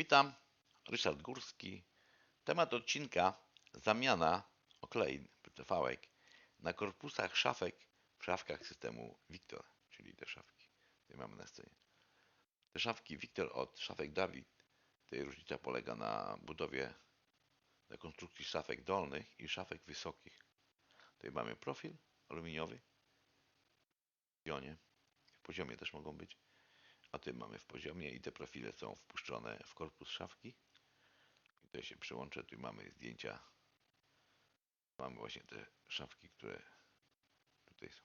Witam, Ryszard Górski. Temat odcinka zamiana oklein PTV-ek na korpusach szafek w szafkach systemu Victor, czyli te szafki, które mamy na scenie. Te szafki Victor od szafek David, tutaj różnica polega na budowie, na konstrukcji szafek dolnych i szafek wysokich. Tutaj mamy profil aluminiowy w pionie, w poziomie też mogą być a ty mamy w poziomie i te profile są wpuszczone w korpus szafki. I to się przełączę. Tu mamy zdjęcia. Mamy właśnie te szafki, które tutaj są.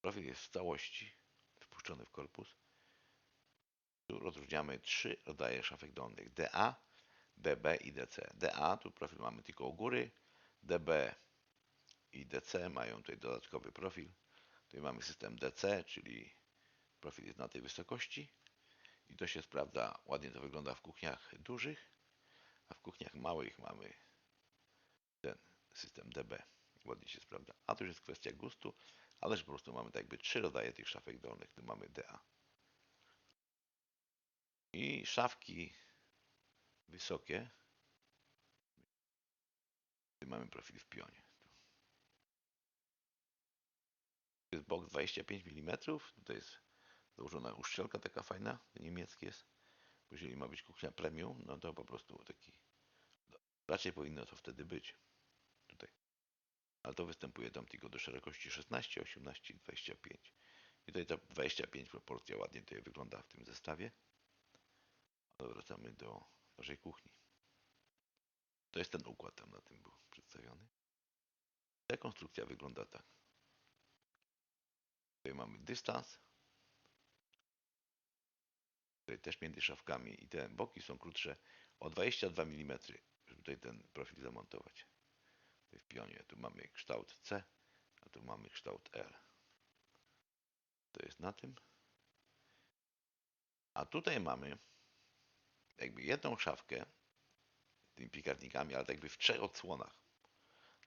Profil jest w całości wpuszczony w korpus. Tu rozróżniamy trzy rodzaje szafek dolnych. DA, DB i DC. DA, tu profil mamy tylko u góry. DB i DC mają tutaj dodatkowy profil. Tutaj mamy system DC, czyli profil jest na tej wysokości i to się sprawdza, ładnie to wygląda w kuchniach dużych, a w kuchniach małych mamy ten system DB. Ładnie się sprawdza. A to już jest kwestia gustu, ale po prostu mamy tak jakby trzy rodzaje tych szafek dolnych. Tu mamy DA. I szafki wysokie. Tu mamy profil w pionie. Jest box 25 mm. Tutaj jest założona uszczelka taka fajna, niemiecki jest. Bo jeżeli ma być kuchnia premium, no to po prostu taki. Raczej powinno to wtedy być. Tutaj. Ale to występuje tam tylko do szerokości 16, 18 i 25. I tutaj ta 25 proporcja ładnie tutaj wygląda w tym zestawie. Ale wracamy do naszej kuchni. To jest ten układ tam na tym był przedstawiony. Ta konstrukcja wygląda tak. Tutaj mamy dystans. Tutaj też między szafkami i te boki są krótsze o 22 mm, żeby tutaj ten profil zamontować. Tutaj w pionie tu mamy kształt C, a tu mamy kształt L. To jest na tym. A tutaj mamy jakby jedną szafkę tymi piekarnikami, ale tak jakby w trzech odsłonach.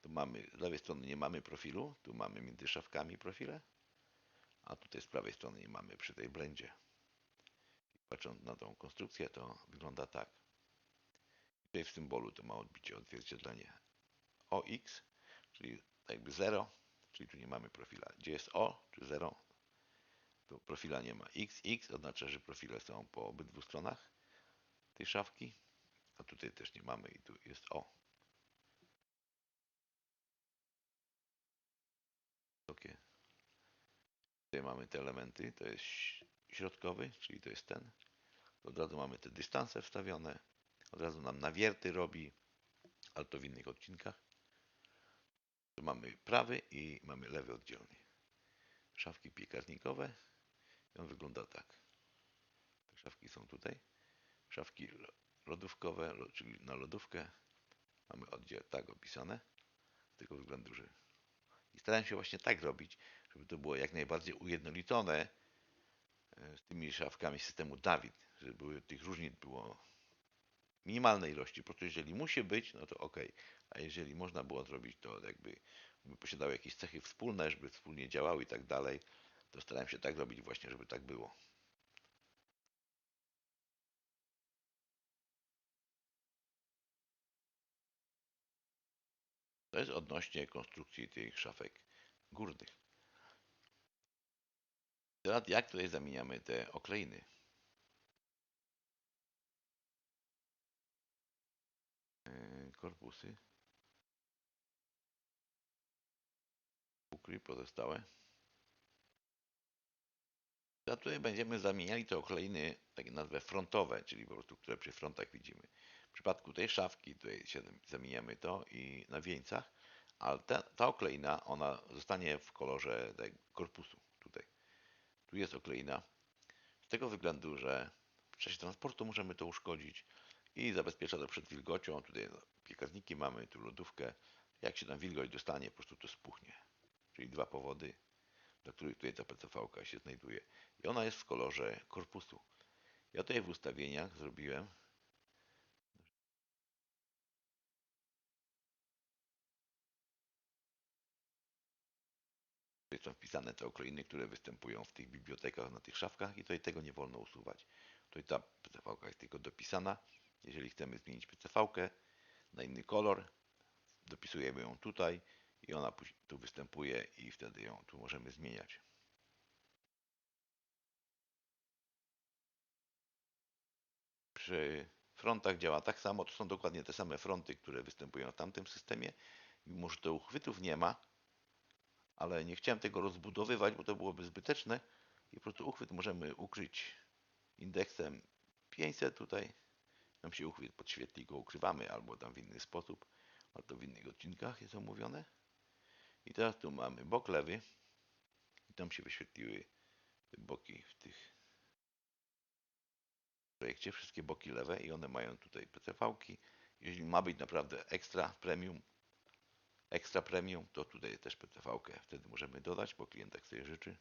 Tu mamy, z lewej strony nie mamy profilu, tu mamy między szafkami profile, a tutaj z prawej strony nie mamy przy tej blendzie. Patrząc na tą konstrukcję, to wygląda tak. Tutaj w symbolu to ma odbicie odzwierciedlenie OX, czyli jakby 0, czyli tu nie mamy profila. Gdzie jest O czy 0, to profila nie ma. X, X oznacza, że profile są po obydwu stronach tej szafki, a tutaj też nie mamy i tu jest O. Takie Tutaj mamy te elementy, to jest środkowy, czyli to jest ten. Od razu mamy te dystanse wstawione. Od razu nam nawierty robi, ale to w innych odcinkach. Tu mamy prawy i mamy lewy oddzielnie. Szafki piekarnikowe. I on wygląda tak. Te szafki są tutaj. Szafki lodówkowe, czyli na lodówkę. Mamy oddział tak opisane. Tego względu, że i starałem się właśnie tak robić, żeby to było jak najbardziej ujednolicone e, z tymi szafkami systemu Dawid, żeby były, tych różnic było minimalnej ilości. Po prostu jeżeli musi być, no to ok. A jeżeli można było zrobić to jakby posiadały jakieś cechy wspólne, żeby wspólnie działały i tak dalej, to starałem się tak robić właśnie, żeby tak było. To jest odnośnie konstrukcji tych szafek górnych. Teraz jak tutaj zamieniamy te okleiny? Yy, korpusy. Ukryj pozostałe. Teraz tutaj będziemy zamieniali te okleiny, takie nazwę frontowe, czyli po prostu, które przy frontach widzimy. W przypadku tej szafki, tutaj się zamieniamy to i na wieńcach, ale ta, ta okleina, ona zostanie w kolorze korpusu tutaj. Tu jest okleina. Z tego względu, że w czasie transportu możemy to uszkodzić i zabezpiecza to przed wilgocią. Tutaj piekarniki mamy, tu lodówkę. Jak się tam wilgoć dostanie, po prostu to spuchnie. Czyli dwa powody, do których tutaj ta PCV się znajduje. I ona jest w kolorze korpusu. Ja tutaj w ustawieniach zrobiłem Są wpisane te okleiny, które występują w tych bibliotekach, na tych szafkach i tutaj tego nie wolno usuwać. Tutaj ta PCV jest tylko dopisana. Jeżeli chcemy zmienić PCV na inny kolor, dopisujemy ją tutaj i ona tu występuje i wtedy ją tu możemy zmieniać. Przy frontach działa tak samo, to są dokładnie te same fronty, które występują w tamtym systemie. Mimo, że to uchwytów nie ma, ale nie chciałem tego rozbudowywać, bo to byłoby zbyteczne i po prostu uchwyt możemy ukryć indeksem 500 tutaj. Nam się uchwyt podświetli, go ukrywamy albo tam w inny sposób, ale to w innych odcinkach jest omówione. I teraz tu mamy bok lewy i tam się wyświetliły boki w tych projekcie, wszystkie boki lewe i one mają tutaj PCV-ki. Jeśli ma być naprawdę ekstra premium, ekstra premium, to tutaj też PCV-kę wtedy możemy dodać, bo klient tak sobie życzy.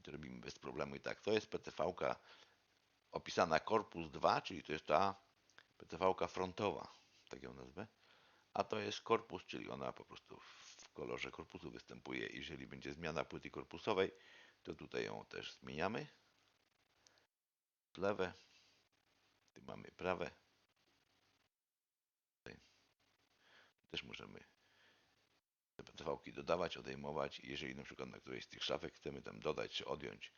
I to robimy bez problemu i tak. To jest PCV-ka opisana Corpus 2, czyli to jest ta PCV-ka frontowa, tak ją nazwę. A to jest korpus, czyli ona po prostu w kolorze korpusu występuje. Jeżeli będzie zmiana płyty korpusowej, to tutaj ją też zmieniamy. Lewe, tu mamy prawe. Tutaj też możemy PCV-ki dodawać, odejmować. Jeżeli na przykład na którejś z tych szafek chcemy tam dodać czy odjąć,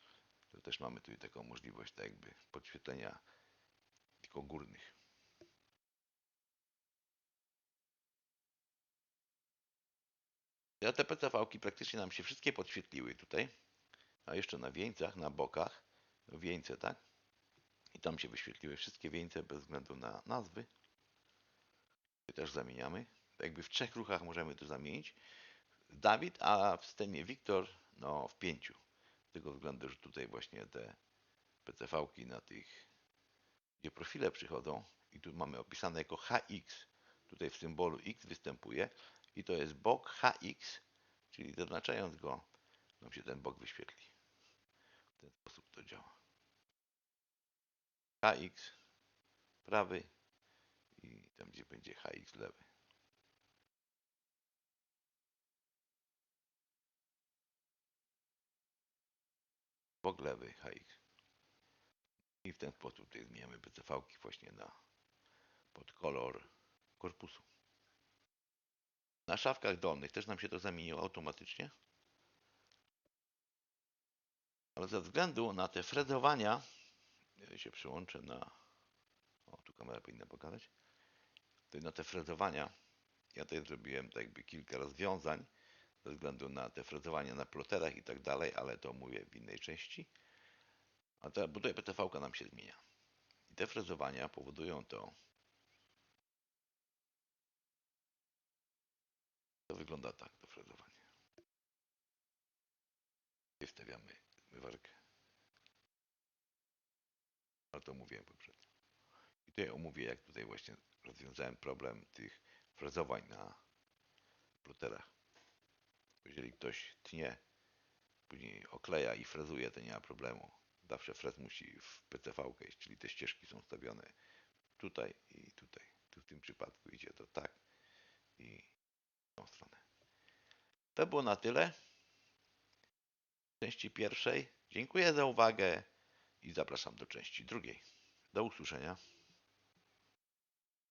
to też mamy tutaj taką możliwość tak jakby podświetlenia tylko górnych. Ja te PCV-ki praktycznie nam się wszystkie podświetliły tutaj. A jeszcze na wieńcach, na bokach, wieńce, tak? I tam się wyświetliły wszystkie wieńce bez względu na nazwy. I też zamieniamy. Tak Jakby w trzech ruchach możemy to zamienić. Dawid, a w systemie Wiktor no w pięciu. Z tego względu, że tutaj właśnie te PCV-ki na tych, gdzie profile przychodzą i tu mamy opisane jako HX. Tutaj w symbolu X występuje i to jest bok HX, czyli zaznaczając go, nam się ten bok wyświetli. W ten sposób to działa. HX prawy i tam gdzie będzie HX lewy. Bok lewy HX. I w ten sposób tutaj zmieniamy PCV-ki właśnie na pod kolor korpusu. Na szafkach dolnych też nam się to zamieniło automatycznie. Ale ze względu na te frezowania, ja się przyłączę na. O, tu kamera powinna pokazać. Tutaj na te frezowania, ja tutaj zrobiłem tak jakby kilka rozwiązań ze względu na te frezowania na ploterach i tak dalej, ale to mówię w innej części. A ta, tutaj PTV nam się zmienia. I te frezowania powodują to, to wygląda tak, to frezowanie. I wstawiamy zmywarkę. Ale to mówiłem poprzednio. I tutaj omówię, jak tutaj właśnie rozwiązałem problem tych frezowań na ploterach. Jeżeli ktoś tnie, później okleja i frezuje, to nie ma problemu. Zawsze frez musi w PCV iść, czyli te ścieżki są stawione tutaj i tutaj. Tu w tym przypadku idzie to tak i tą stronę. To było na tyle. Części pierwszej. Dziękuję za uwagę i zapraszam do części drugiej. Do usłyszenia.